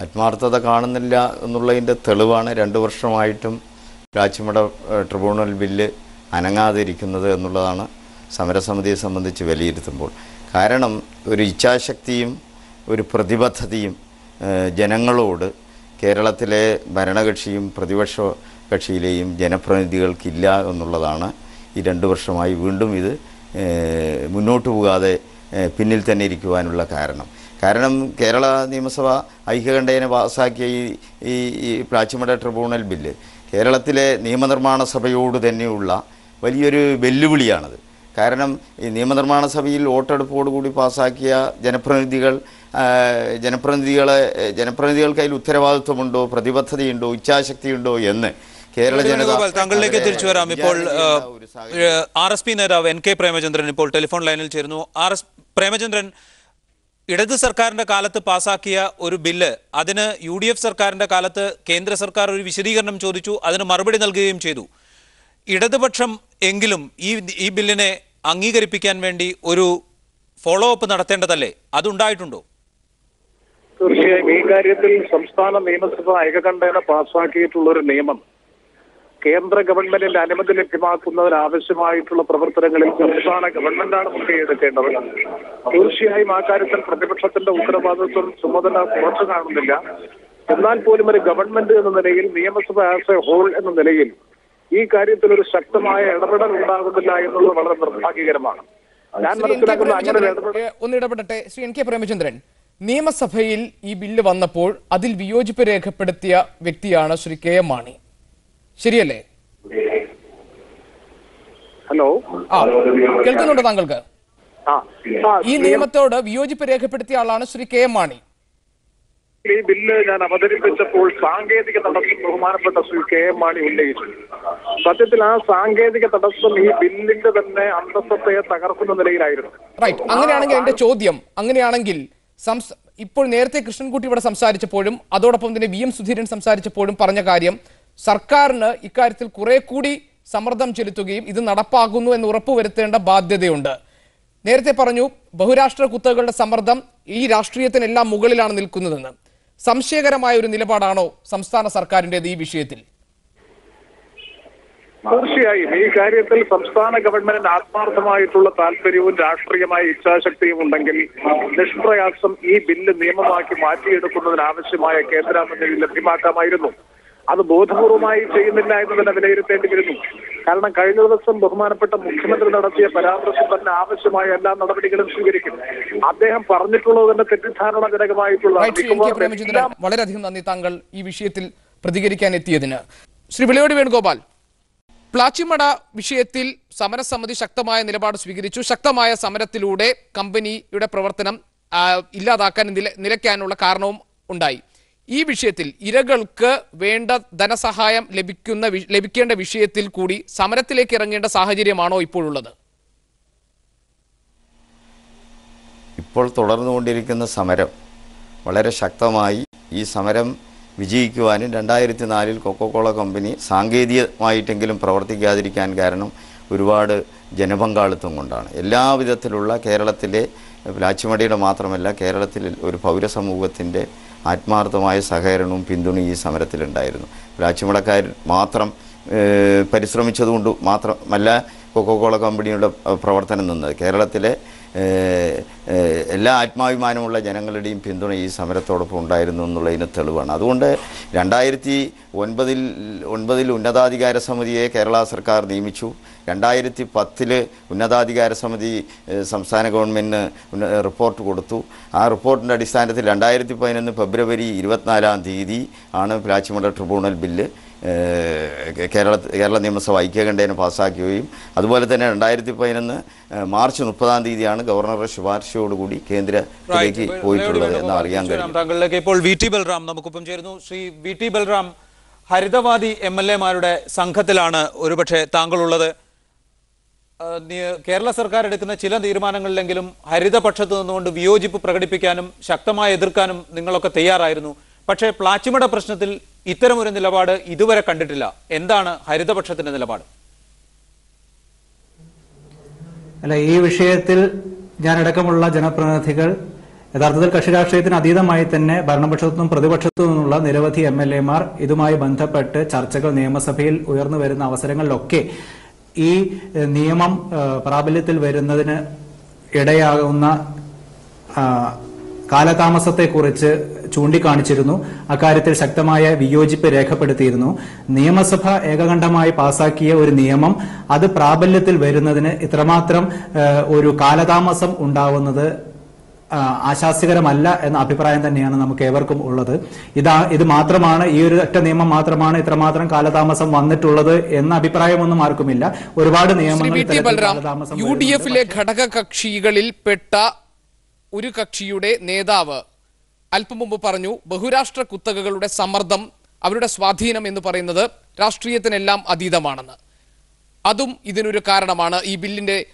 ആത്മാർത്ഥത കാണുന്നില്ല എന്നുള്ളതിന്റെ തെളിവാണ് രണ്ട് വർഷമായിട്ടും രാജ്യമട ട്രിബ്യൂണൽ ബില്ല് അനങ്ങാതിരിക്കുന്നത് എന്നുള്ളതാണ് സമരസമിതിയെ സംബന്ധിച്ച് വിലയിരുത്തുമ്പോൾ. കാരണം ഒരു ഇച്ഛാശക്തിയും ഒരു പ്രതിബദ്ധതയും ജനങ്ങളോട് കേരളത്തിലെ ഭരണകക്ഷിയും പ്രതിപക്ഷ കക്ഷിയിലെയും ജനപ്രതിനിധികൾക്കില്ല എന്നുള്ളതാണ് ഈ രണ്ട് വർഷമായി വീണ്ടും ഇത് മുന്നോട്ട് പോകാതെ പിന്നിൽ തന്നെ ഇരിക്കുവാനുള്ള കാരണം. കാരണം കേരള നിയമസഭ ഐക്യകണ്ഠേന പാസാക്കിയ ഈ ഈ പ്ലാച്ചിമട ട്രിബ്യൂണൽ ബില്ല് കേരളത്തിലെ നിയമനിർമ്മാണ സഭയോട് തന്നെയുള്ള വലിയൊരു വെല്ലുവിളിയാണത്. കാരണം ഈ നിയമനിർമ്മാണ സഭയിൽ വോട്ടെടുപ്പോടുകൂടി പാസാക്കിയ ജനപ്രതിനിധികൾ ജനപ്രതിനിധികളെ ജനപ്രതിനിധികൾക്ക് അതിൽ ഉത്തരവാദിത്വമുണ്ടോ പ്രതിബദ്ധതയുണ്ടോ ഇച്ഛാശക്തിയുണ്ടോ എന്ന് കേരള ജനത താങ്കളിലേക്ക് തിരിച്ചു വരാം. ഇപ്പോൾ ആർ എസ് പി നേതാവ് എൻ കെ പ്രേമചന്ദ്രൻ ഇപ്പോൾ ടെലിഫോൺ ലൈനിൽ ചേരുന്നു. ആർ എസ് പ്രേമചന്ദ്രൻ ഇടത് സർക്കാരിന്റെ കാലത്ത് പാസാക്കിയ ഒരു ബില്ല് അതിന് യു ഡി എഫ് സർക്കാരിന്റെ കാലത്ത് കേന്ദ്ര സർക്കാർ ഒരു വിശദീകരണം ചോദിച്ചു അതിന് മറുപടി നൽകുകയും ചെയ്തു. ഇടതുപക്ഷം എങ്കിലും ഈ ഈ ബില്ലിനെ അംഗീകരിപ്പിക്കാൻ വേണ്ടി ഒരു ഫോളോ അപ്പ് നടത്തേണ്ടതല്ലേ? അതുണ്ടായിട്ടുണ്ടോ? തീർച്ചയായും. ഈ കാര്യത്തിൽ സംസ്ഥാന നിയമസഭ ഏകകണ്ഠേന പാസാക്കിയിട്ടുള്ള ഒരു നിയമം. കേന്ദ്ര ഗവൺമെന്റിന്റെ അനുമതി ലഭ്യമാക്കുന്നതിന് ആവശ്യമായിട്ടുള്ള പ്രവർത്തനങ്ങളിൽ സംസ്ഥാന ഗവൺമെന്റാണ് മുൻകൈയെടുക്കേണ്ടത്. തീർച്ചയായും ആ കാര്യത്തിൽ പ്രതിപക്ഷത്തിന്റെ ഉത്തരവാദിത്വം ചുമതല കുറച്ചു കാണുന്നില്ല. എന്നാൽ പോലും ഒരു ഗവൺമെന്റ് എന്ന നിലയിൽ നിയമസഭ ആസ് എ ഹോൾ എന്ന നിലയിൽ ഈ കാര്യത്തിൽ ഒരു ശക്തമായ ഇടപെടൽ ഉണ്ടാകുന്നില്ല എന്നുള്ളത് വളരെ നിർഭാഗ്യകരമാണ്. ഞാൻ മനസ്സിലാക്കുന്ന അങ്ങനെ ഒന്ന് ഇടപെടട്ടെ. ശ്രീ എൻ കെ പ്രേമചന്ദ്രൻ നിയമസഭയിൽ ഈ ബില്ല് വന്നപ്പോൾ അതിൽ വിയോജിപ്പ് രേഖപ്പെടുത്തിയ വ്യക്തിയാണ് ശ്രീ കെ എം മാണി. ശരിയല്ലേ? ഹലോ? ആ കേൾക്കുന്നുണ്ടോ താങ്കൾക്ക്? ഈ നിയമത്തോട് വിയോജിപ്പ് രേഖപ്പെടുത്തിയ ആളാണ് ശ്രീ കെ എം മാണി. ഈ ബില്ല് ഞാൻ അവതരിപ്പിച്ചപ്പോൾ സാങ്കേതിക തടസ്സം ബഹുമാനപ്പെട്ട ശ്രീ കെ എം മാണി ഉന്നയിച്ചു. സത്യത്തിൽ ആ സാങ്കേതിക തടസ്സം ഈ ബില്ലിന്റെ തന്നെ അന്തസ്സത്തെ തകർക്കുന്ന നിലയിലായിരുന്നു. റൈറ്റ് അങ്ങനെയാണെങ്കിൽ എന്റെ ചോദ്യം അങ്ങനെയാണെങ്കിൽ ഇപ്പോൾ നേരത്തെ കൃഷ്ണൻകുട്ടി ഇവിടെ സംസാരിച്ചപ്പോഴും അതോടൊപ്പം തന്നെ വി എം സുധീരൻ സംസാരിച്ചപ്പോഴും പറഞ്ഞ കാര്യം സർക്കാരിന് ഇക്കാര്യത്തിൽ കുറെ കൂടി സമ്മർദ്ദം ചെലുത്തുകയും ഇത് നടപ്പാകുന്നു എന്ന് ഉറപ്പുവരുത്തേണ്ട ബാധ്യതയുണ്ട്. നേരത്തെ പറഞ്ഞു ബഹുരാഷ്ട്ര കുത്തകളുടെ സമ്മർദ്ദം ഈ രാഷ്ട്രീയത്തിനെല്ലാം മുകളിലാണ് നിൽക്കുന്നതെന്ന്. സംശയകരമായ ഒരു നിലപാടാണോ സംസ്ഥാന സർക്കാരിന്റെത് ഈ വിഷയത്തിൽ? തീർച്ചയായും. ഈ കാര്യത്തിൽ സംസ്ഥാന ഗവൺമെന്റിന് ആത്മാർത്ഥമായിട്ടുള്ള താല്പര്യവും രാഷ്ട്രീയമായ ഇച്ഛാശക്തിയും ഉണ്ടെങ്കിൽ നിഷ്പ്രയാസം ഈ ബില്ല് നിയമമാക്കി മാറ്റിയെടുക്കുന്നതിനാവശ്യമായ കേന്ദ്രാനുമതി ലഭ്യമാക്കാമായിരുന്നു. അത് ബോധപൂർവമായി ചെയ്യുന്നില്ല എന്ന് തന്നെ വിലയിരുത്തേണ്ടി വരുന്നു. കാരണം കഴിഞ്ഞ ദിവസം ബഹുമാനപ്പെട്ട മുഖ്യമന്ത്രി നടത്തിയ പരാമർശം തന്നെ ആവശ്യമായ എല്ലാ നടപടികളും സ്വീകരിക്കും. അദ്ദേഹം പറഞ്ഞിട്ടുള്ളത് തന്നെ തെറ്റിദ്ധാരണജനകമായിട്ടുള്ള വളരെയധികം നന്ദി താങ്കൾ ഈ വിഷയത്തിൽ പ്രതികരിക്കാൻ എത്തിയതിന്. ശ്രീ വിളയോട് വേണുഗോപാൽ പ്ലാച്ചിമട വിഷയത്തിൽ സമരസമിതി ശക്തമായ നിലപാട് സ്വീകരിച്ചു. ശക്തമായ സമരത്തിലൂടെ കമ്പനിയുടെ പ്രവർത്തനം ഇല്ലാതാക്കാൻ നില നിലയ്ക്കാനുള്ള കാരണവും ഉണ്ടായി. ഈ വിഷയത്തിൽ ഇരകൾക്ക് വേണ്ട ധനസഹായം ലഭിക്കുന്ന ലഭിക്കേണ്ട വിഷയത്തിൽ കൂടി സമരത്തിലേക്ക് ഇറങ്ങേണ്ട സാഹചര്യമാണോ ഇപ്പോഴുള്ളത്? ഇപ്പോൾ തുടർന്നുകൊണ്ടിരിക്കുന്ന സമരം വളരെ ശക്തമായി ഈ സമരം വിജയിക്കുവാനും രണ്ടായിരത്തി നാലിൽ കൊക്കോകോള കമ്പനി സാങ്കേതികമായിട്ടെങ്കിലും പ്രവർത്തിക്കാതിരിക്കാൻ കാരണം ഒരുപാട് ജനപങ്കാളിത്തം കൊണ്ടാണ്. എല്ലാവിധത്തിലുള്ള കേരളത്തിലെ പ്ലാച്ചിമടിയുടെ മാത്രമല്ല കേരളത്തിൽ ഒരു പൗരസമൂഹത്തിന്റെ ആത്മാർത്ഥമായ സഹകരണവും പിന്തുണയും ഈ സമരത്തിലുണ്ടായിരുന്നു. രാജ്യമുടക്കാർ മാത്രം പരിശ്രമിച്ചതുകൊണ്ട് മാത്രമല്ല കൊക്കോകോള കമ്പനിയുടെ പ്രവർത്തനം നിന്നത്. കേരളത്തിലെ എല്ലാ ആത്മാഭിമാനമുള്ള ജനങ്ങളുടെയും പിന്തുണ ഈ സമരത്തോടൊപ്പം ഉണ്ടായിരുന്നു എന്നുള്ളതിന് തെളിവാണ്. അതുകൊണ്ട് രണ്ടായിരത്തി ഒൻപതിൽ ഒൻപതിൽ ഉന്നതാധികാര സമിതിയെ കേരള സർക്കാർ നിയമിച്ചു. രണ്ടായിരത്തി പത്തിൽ ഉന്നതാധികാര സമിതി സംസ്ഥാന ഗവൺമെന്റിന് റിപ്പോർട്ട് കൊടുത്തു. ആ റിപ്പോർട്ടിന്റെ അടിസ്ഥാനത്തിൽ രണ്ടായിരത്തി പതിനൊന്ന് ഫെബ്രുവരി ഇരുപത്തിനാലാം തീയതി ആണ് പ്ലാച്ചിമട ട്രിബ്യൂണൽ ബില്ല്. കേരള കേരള നിയമസഭ ഐക്യകണ്ഠേന പാസ്സാക്കുകയും അതുപോലെ തന്നെ രണ്ടായിരത്തി പതിനൊന്ന് മാർച്ച് മുപ്പതാം തീയതിയാണ് ഗവർണറുടെ ശുപാർശയോടുകൂടി കേന്ദ്രത്തിലേക്ക് പോയിട്ടുള്ളത് എന്ന് അറിയാൻ കഴിയും. താങ്കളിലേക്ക് ഇപ്പോൾ വി ടി ബൽറാം നമുക്കൊപ്പം ചേരുന്നു. ശ്രീ വി ടി ബൽറാം ഹരിതവാദി എം എൽ എമാരുടെ സംഘത്തിലാണ് ഒരുപക്ഷെ താങ്കളുള്ളത്. കേരള സർക്കാർ എടുക്കുന്ന ചില തീരുമാനങ്ങളിലെങ്കിലും ഹരിതപക്ഷത്ത് നിന്നുകൊണ്ട് വിയോജിപ്പ് പ്രകടിപ്പിക്കാനും ശക്തമായി എതിർക്കാനും നിങ്ങളൊക്കെ തയ്യാറായിരുന്നു. പക്ഷേ പ്ലാച്ചിമട പ്രശ്നത്തിൽ ഇത്തരമൊരു നിലപാട് ഇതുവരെ കണ്ടിട്ടില്ല. എന്താണ് ഹരിതപക്ഷത്തിന്റെ നിലപാട്? അല്ല ഈ വിഷയത്തിൽ ഞാനടക്കമുള്ള ജനപ്രതിനിധികൾ യഥാർത്ഥത്തിൽ കക്ഷി രാഷ്ട്രീയത്തിന് അതീതമായി തന്നെ ഭരണപക്ഷത്തു നിന്നും പ്രതിപക്ഷത്തു നിന്നുള്ള നിരവധി എം എൽ എമാർ ഇതുമായി ബന്ധപ്പെട്ട് ചർച്ചകൾ നിയമസഭയിൽ ഉയർന്നു വരുന്ന അവസരങ്ങളിലൊക്കെ ഈ നിയമം പ്രാബല്യത്തിൽ വരുന്നതിന് ഇടയാകുന്ന കാലതാമസത്തെക്കുറിച്ച് ചൂണ്ടിക്കാണിച്ചിരുന്നു. അക്കാര്യത്തിൽ ശക്തമായ വിയോജിപ്പ് രേഖപ്പെടുത്തിയിരുന്നു. നിയമസഭ ഏകകണ്ഠമായി പാസാക്കിയ ഒരു നിയമം അത് പ്രാബല്യത്തിൽ വരുന്നതിന് ഇത്രമാത്രം ഒരു കാലതാമസം ഉണ്ടാവുന്നത് ആശാസ്യകരമല്ല എന്ന അഭിപ്രായം തന്നെയാണ് നമുക്ക് ഏവർക്കും ഉള്ളത്. ഇതാ ഇത് മാത്രമാണ് ഈ ഒരു ഒറ്റ നിയമം മാത്രമാണ് ഇത്രമാത്രം കാലതാമസം വന്നിട്ടുള്ളത് എന്ന അഭിപ്രായമൊന്നും ആർക്കുമില്ല. ഒരുപാട് നിയമങ്ങൾ യു ഡി എഫിലെ ഘടക കക്ഷികളിൽപ്പെട്ട ഒരു കക്ഷിയുടെ നേതാവ് അല്പം മുമ്പ് പറഞ്ഞു ബഹുരാഷ്ട്ര കുത്തകകളുടെ സമ്മർദ്ദം അവരുടെ സ്വാധീനം എന്ന് പറയുന്നത് രാഷ്ട്രീയത്തിനെല്ലാം അതീതമാണെന്ന്. അതും ഇതിനൊരു കാരണമാണ് ഈ ബില്ലിന്റെ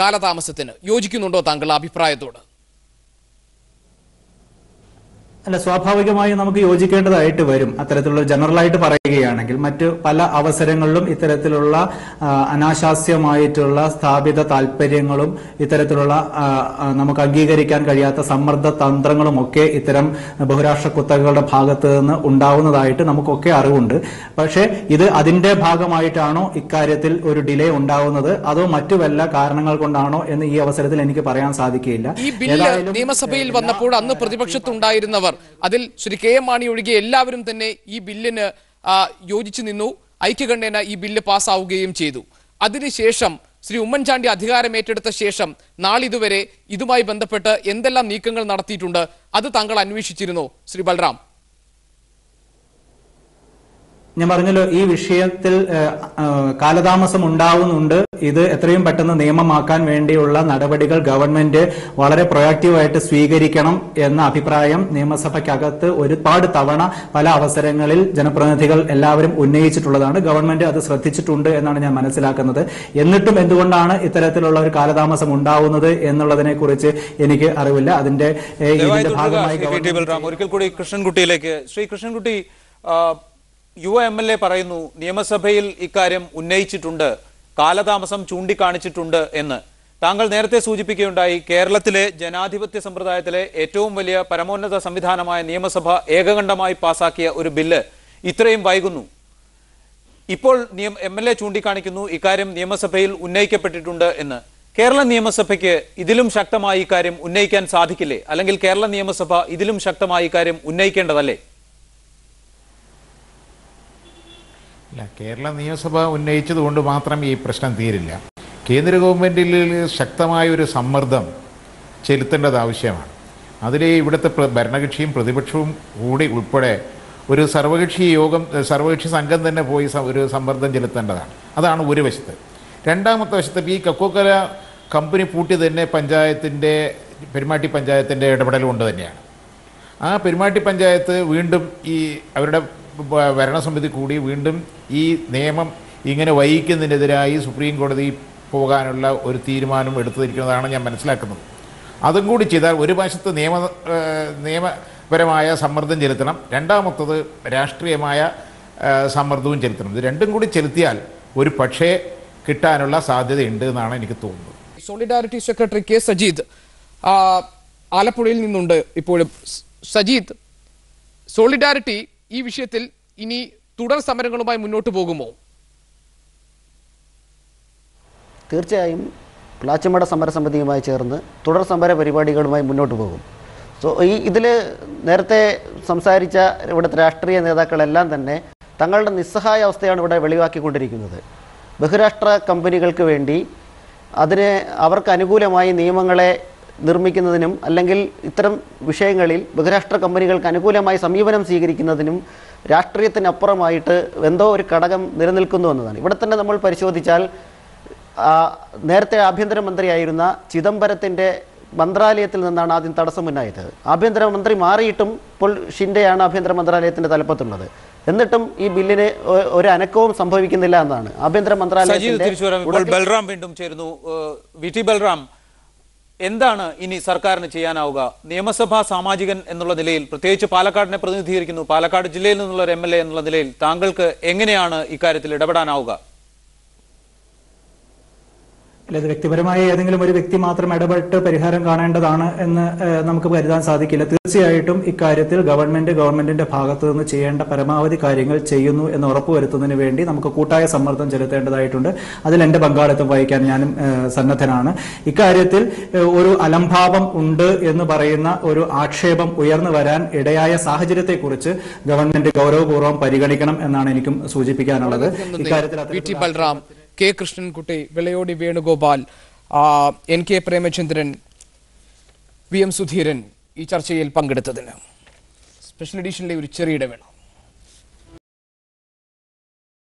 കാലതാമസത്തിന്. യോജിക്കുന്നുണ്ടോ താങ്കൾ അഭിപ്രായത്തോട്? അല്ല സ്വാഭാവികമായി നമുക്ക് യോജിക്കേണ്ടതായിട്ട് വരും. അത്തരത്തിലുള്ള ജനറലായിട്ട് പറയുകയാണെങ്കിൽ മറ്റ് പല അവസരങ്ങളിലും ഇത്തരത്തിലുള്ള അനാശാസ്യമായിട്ടുള്ള സ്ഥാപിത താല്പര്യങ്ങളും ഇത്തരത്തിലുള്ള നമുക്ക് അംഗീകരിക്കാൻ കഴിയാത്ത സമ്മർദ്ദ തന്ത്രങ്ങളും ഒക്കെ ഇത്തരം ബഹുരാഷ്ട്ര കുത്തകകളുടെ ഭാഗത്ത് നിന്ന് ഉണ്ടാവുന്നതായിട്ട് നമുക്കൊക്കെ അറിവുണ്ട്. പക്ഷേ ഇത് അതിന്റെ ഭാഗമായിട്ടാണോ ഇക്കാര്യത്തിൽ ഒരു ഡിലേ ഉണ്ടാവുന്നത്? അതോ മറ്റു വല്ല കാരണങ്ങൾ കൊണ്ടാണോ എന്ന് ഈ അവസരത്തിൽ എനിക്ക് പറയാൻ ബില്ല് നിയമസഭയിൽ വന്നപ്പോൾ അന്ന് പ്രതിപക്ഷത്തുണ്ടായിരുന്നവർ അതിൽ ശ്രീ കെ എം മാണി ഒഴികെ എല്ലാവരും തന്നെ ഈ ബില്ലിന് യോജിച്ചു നിന്നു. ഐക്യകണ്ഠേന ഈ ബില്ല് പാസ്സാവുകയും ചെയ്തു. അതിനുശേഷം ശ്രീ ഉമ്മൻചാണ്ടി അധികാരമേറ്റെടുത്ത ശേഷം നാളിതുവരെ ഇതുമായി ബന്ധപ്പെട്ട് എന്തെല്ലാം നീക്കങ്ങൾ നടത്തിയിട്ടുണ്ട് അത് താങ്കൾ അന്വേഷിച്ചിരുന്നോ? ശ്രീ ബൽറാം. ഞാൻ പറഞ്ഞല്ലോ ഈ വിഷയത്തിൽ കാലതാമസം ഉണ്ടാവുന്നുണ്ട്. ഇത് എത്രയും പെട്ടെന്ന് നിയമമാക്കാൻ വേണ്ടിയുള്ള നടപടികൾ ഗവൺമെന്റ് വളരെ പ്രൊയാക്റ്റീവായിട്ട് സ്വീകരിക്കണം എന്ന അഭിപ്രായം നിയമസഭയ്ക്കകത്ത് ഒരുപാട് തവണ പല അവസരങ്ങളിൽ ജനപ്രതിനിധികൾ എല്ലാവരും ഉന്നയിച്ചിട്ടുള്ളതാണ്. ഗവൺമെന്റ് അത് ശ്രദ്ധിച്ചിട്ടുണ്ട് എന്നാണ് ഞാൻ മനസ്സിലാക്കുന്നത്. എന്നിട്ടും എന്തുകൊണ്ടാണ് ഇത്തരത്തിലുള്ള ഒരു കാലതാമസം ഉണ്ടാവുന്നത് എന്നുള്ളതിനെ കുറിച്ച് എനിക്ക് അറിവില്ല. അതിന്റെ ഇതിന്റെ ഭാഗമായി ഒരിക്കൽ കൂടി കൃഷ്ണൻകുട്ടിയിലേക്ക് ശ്രീ കൃഷ്ണൻകുട്ടി യുവ എം എൽ എ പറയുന്നു നിയമസഭയിൽ ഇക്കാര്യം ഉന്നയിച്ചിട്ടുണ്ട് കാലതാമസം ചൂണ്ടിക്കാണിച്ചിട്ടുണ്ട് എന്ന്. താങ്കൾ നേരത്തെ സൂചിപ്പിക്കുകയുണ്ടായി കേരളത്തിലെ ജനാധിപത്യ സമ്പ്രദായത്തിലെ ഏറ്റവും വലിയ പരമോന്നത സംവിധാനമായ നിയമസഭ ഏകകണ്ഠമായി പാസാക്കിയ ഒരു ബില്ല് ഇത്രയും വൈകുന്നു. ഇപ്പോൾ നിയം എം എൽ എ ചൂണ്ടിക്കാണിക്കുന്നു ഇക്കാര്യം നിയമസഭയിൽ ഉന്നയിക്കപ്പെട്ടിട്ടുണ്ട് എന്ന്. കേരള നിയമസഭയ്ക്ക് ഇതിലും ശക്തമായി ഇക്കാര്യം ഉന്നയിക്കാൻ സാധിക്കില്ലേ? അല്ലെങ്കിൽ കേരള നിയമസഭ ഇതിലും ശക്തമായി ഇക്കാര്യം ഉന്നയിക്കേണ്ടതല്ലേ? ഇല്ല കേരള നിയമസഭ ഉന്നയിച്ചതുകൊണ്ട് മാത്രം ഈ പ്രശ്നം തീരില്ല. കേന്ദ്ര ഗവൺമെന്റിൽ ശക്തമായ ഒരു സമ്മർദ്ദം ചെലുത്തേണ്ടത് ആവശ്യമാണ്. അതിൽ ഇവിടുത്തെ ഭരണകക്ഷിയും പ്രതിപക്ഷവും കൂടി ഉൾപ്പെടെ ഒരു സർവകക്ഷി യോഗം സർവകക്ഷി സംഘം തന്നെ പോയി ഒരു സമ്മർദ്ദം ചെലുത്തേണ്ടതാണ്. അതാണ് ഒരു വശത്ത്. രണ്ടാമത്തെ വശത്ത് ഈ കൊക്കോക്കല കമ്പനി പൂട്ടി തന്നെ പഞ്ചായത്തിന്റെ പെരുമാട്ടി പഞ്ചായത്തിന്റെ ഇടപെടൽ കൊണ്ട് തന്നെയാണ്. ആ പെരുമാട്ടി പഞ്ചായത്ത് വീണ്ടും ഈ അവരുടെ ഭരണസമിതി കൂടി വീണ്ടും ഈ നിയമം ഇങ്ങനെ വൈകിക്കുന്നതിനെതിരായി സുപ്രീം കോടതി പോകാനുള്ള ഒരു തീരുമാനം എടുത്തിരിക്കുന്നതാണ് ഞാൻ മനസ്സിലാക്കുന്നത്. അതും കൂടി ചെയ്താൽ ഒരു വശത്ത് നിയമ നിയമപരമായ സമ്മർദ്ദം ചെലുത്തണം രണ്ടാമത്തത് രാഷ്ട്രീയമായ സമ്മർദ്ദവും ചെലുത്തണം. ഇത് രണ്ടും കൂടി ചെലുത്തിയാൽ ഒരു പക്ഷേ കിട്ടാനുള്ള സാധ്യതയുണ്ട് എന്നാണ് എനിക്ക് തോന്നുന്നത്. സോളിഡാരിറ്റി സെക്രട്ടറി കെ സജീദ് ആലപ്പുഴയിൽ നിന്നുണ്ട് ഇപ്പോഴും. സജീദ് സോളിഡാരിറ്റി ഈ വിഷയത്തിൽ ഇനി തുടർ സമരങ്ങളുമായി മുന്നോട്ട് പോകുമോ? തീർച്ചയായും പ്ലാച്ചിമട സമരസമിതിയുമായി ചേർന്ന് തുടർ സമര പരിപാടികളുമായി മുന്നോട്ട് പോകും. സോ ഈ ഇതിൽ നേരത്തെ സംസാരിച്ച ഇവിടുത്തെ രാഷ്ട്രീയ നേതാക്കളെല്ലാം തന്നെ തങ്ങളുടെ നിസ്സഹായ അവസ്ഥയാണ് ഇവിടെ വെളിവാക്കിക്കൊണ്ടിരിക്കുന്നത്. ബഹുരാഷ്ട്ര കമ്പനികൾക്ക് വേണ്ടി അതിന് അവർക്ക് അനുകൂലമായി നിയമങ്ങളെ നിർമ്മിക്കുന്നതിനും അല്ലെങ്കിൽ ഇത്തരം വിഷയങ്ങളിൽ ബഹുരാഷ്ട്ര കമ്പനികൾക്ക് അനുകൂലമായി സമീപനം സ്വീകരിക്കുന്നതിനും രാഷ്ട്രീയത്തിനപ്പുറമായിട്ട് എന്തോ ഒരു ഘടകം നിലനിൽക്കുന്നു എന്നതാണ്. ഇവിടെ തന്നെ നമ്മൾ പരിശോധിച്ചാൽ ആ, നേരത്തെ ആഭ്യന്തരമന്ത്രിയായിരുന്ന ചിദംബരത്തിന്റെ മന്ത്രാലയത്തിൽ നിന്നാണ് ആദ്യം തടസ്സമുണ്ടായത്. ആഭ്യന്തരമന്ത്രി മാറിയിട്ടും ഇപ്പോൾ ഷിൻഡെയാണ് ആഭ്യന്തര മന്ത്രാലയത്തിന്റെ തലപ്പത്തുള്ളത്. എന്നിട്ടും ഈ ബില്ലിന് ഒരു അനക്കവും സംഭവിക്കുന്നില്ല എന്നാണ്. ആഭ്യന്തര മന്ത്രാലയം ബൽറാം വീണ്ടും ചേരുന്നു. വി ടി ബൽറാം എന്താണ് ഇനി സർക്കാരിന് ചെയ്യാനാവുക? നിയമസഭാ സാമാജികൻ എന്നുള്ള നിലയിൽ പ്രത്യേകിച്ച് പാലക്കാടിനെ പ്രതിനിധീകരിക്കുന്നു പാലക്കാട് ജില്ലയിൽ നിന്നുള്ള ഒരു എം എന്നുള്ള നിലയിൽ താങ്കൾക്ക് എങ്ങനെയാണ് ഇക്കാര്യത്തിൽ ഇടപെടാനാവുക? അല്ല ഇത് വ്യക്തിപരമായ ഏതെങ്കിലും ഒരു വ്യക്തി മാത്രം ഇടപെട്ട് പരിഹാരം കാണേണ്ടതാണ് എന്ന് നമുക്ക് കരുതാൻ സാധിക്കില്ല. തീർച്ചയായിട്ടും ഇക്കാര്യത്തിൽ ഗവൺമെന്റ് ഗവൺമെന്റിന്റെ ഭാഗത്തു നിന്ന് ചെയ്യേണ്ട പരമാവധി കാര്യങ്ങൾ ചെയ്യുന്നു എന്ന് ഉറപ്പുവരുത്തുന്നതിന് വേണ്ടി നമുക്ക് കൂട്ടായ സമ്മർദ്ദം ചെലുത്തേണ്ടതായിട്ടുണ്ട്. അതിൽ എന്റെ പങ്കാളിത്തം വഹിക്കാൻ ഞാനും സന്നദ്ധനാണ്. ഇക്കാര്യത്തിൽ ഒരു അലംഭാവം ഉണ്ട് എന്ന് പറയുന്ന ഒരു ആക്ഷേപം ഉയർന്നു വരാൻ ഇടയായ സാഹചര്യത്തെക്കുറിച്ച് ഗവൺമെന്റ് ഗൗരവപൂർവം പരിഗണിക്കണം എന്നാണ് എനിക്കും സൂചിപ്പിക്കാനുള്ളത്. ഇക്കാര്യത്തിൽ K Krishnankutty Vilayodi Venugopal N K Premachandran V M Sudheeran ഈ ചർച്ചയിൽ പങ്കെടുത്തതിന്. സ്പെഷ്യൽ എഡീഷനിലെ ഒരു ചെറിയ ഇടവേള.